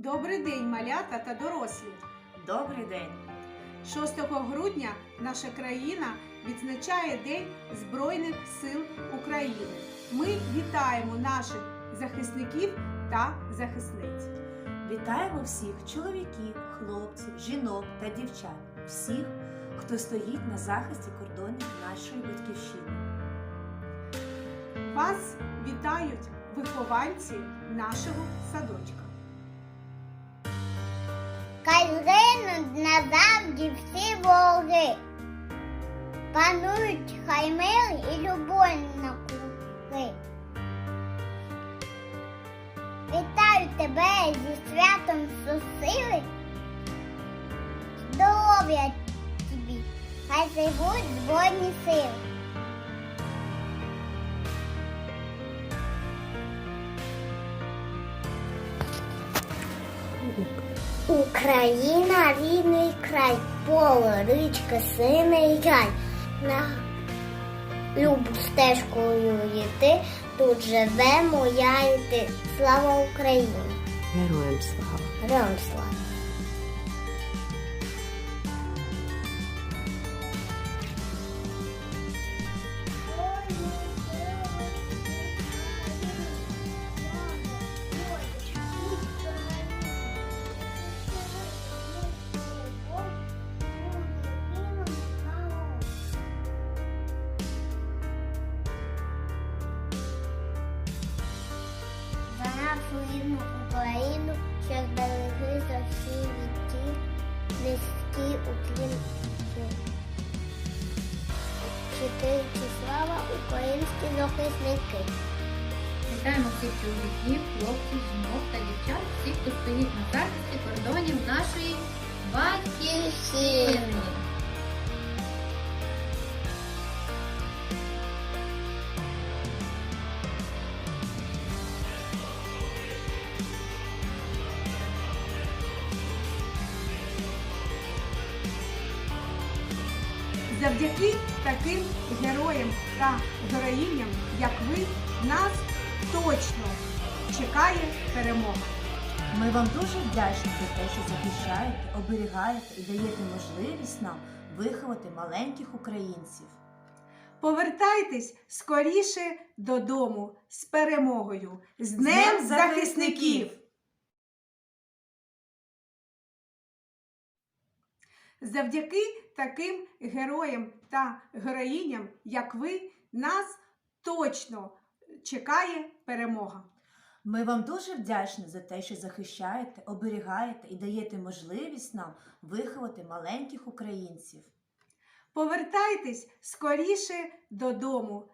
Добрий день, малята та дорослі! Добрий день! 6 грудня наша країна відзначає День Збройних сил України. Ми вітаємо наших захисників та захисниць. Вітаємо всіх чоловіків, хлопців, жінок та дівчат, всіх, хто стоїть на захисті кордонів нашої батьківщини. Вас вітають вихованці нашого садочка. Хай згинуть назавжди всі вороги. Панують хай мир і любов на круги. Вітаю тебе зі святом сусили. Здоров'я тобі, хай живуть збройні сили. Україна рідний край, поле, річка, синий край. На любу стежкою йти, тут живе моя йти. Слава Україні! Героям слава! Героям слава! Нашу Україну, що зберегли за всі віки, низький уклін. Чотиричі слава українські захисники. Вітаємо всіх чоловіків, хлопців, жінок та дівчат, всіх, хто стоїть на захисті кордонів нашої батьківщини. Завдяки таким героям та героїням, як ви, нас точно чекає перемога. Ми вам дуже вдячні за те, що захищаєте, оберігаєте і даєте можливість нам виховати маленьких українців. Повертайтесь скоріше додому з перемогою, з Днем захисників! Завдяки таким героям та героїням, як ви, нас точно чекає перемога. Ми вам дуже вдячні за те, що захищаєте, оберігаєте і даєте можливість нам виховати маленьких українців. Повертайтесь скоріше додому